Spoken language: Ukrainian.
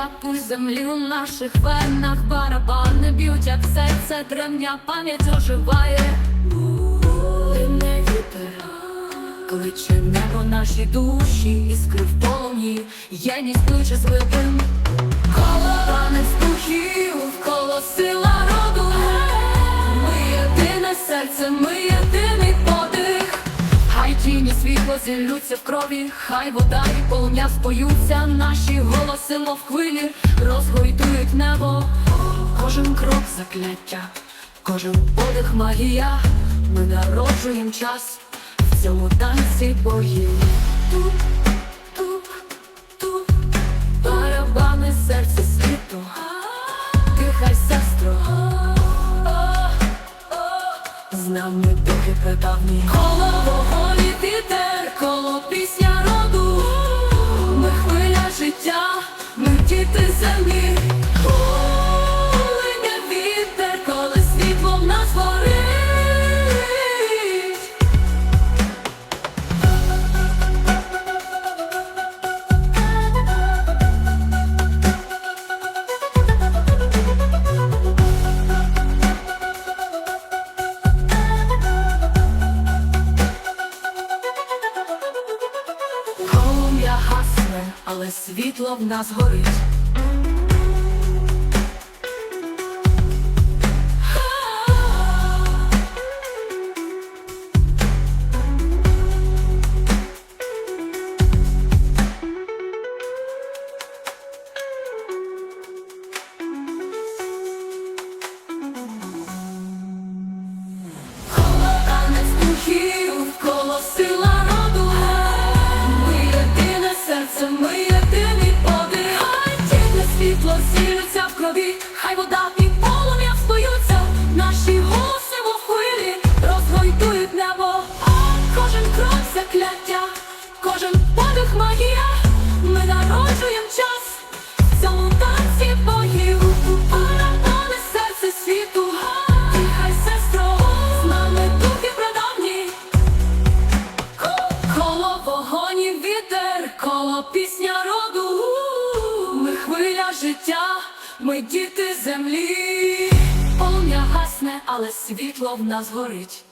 жива, пульс землі у наших венах, барабани б'ють, як серце древня пам'ять оживає. Ти не вітер, кличе небо наші душі, іскри в полум'ї, єдність кличе з глибин. Коло танець духів, коло сила роду. Ми єдине серце, ми тіні світло зіллються в крові, хай вода і полум'я споються, наші голоси, мов хвилі, розгойтують небо. Кожен крок закляття, кожен подих магія. Ми народжуємо час в цьому танці богів. Нами духи прадавні Коло вогонь і вітер, коло пісня роду. Ми хвиля життя, ми діти землі але світло в нас горить. Світло зілються в крові, хай вода і полум'я вспоються. Наші голоси в хвилі розгойдують небо. Кожен крок закляття, кожен подих магія. Ми народжуємо час в цьому танці богів. Барабани серце світу. Дихай, сестро, з нами духи прадавні. Коло вогонь вітер, коло пісня роду. Хвиля життя, ми діти землі. Полум'я гасне, але світло в нас горить.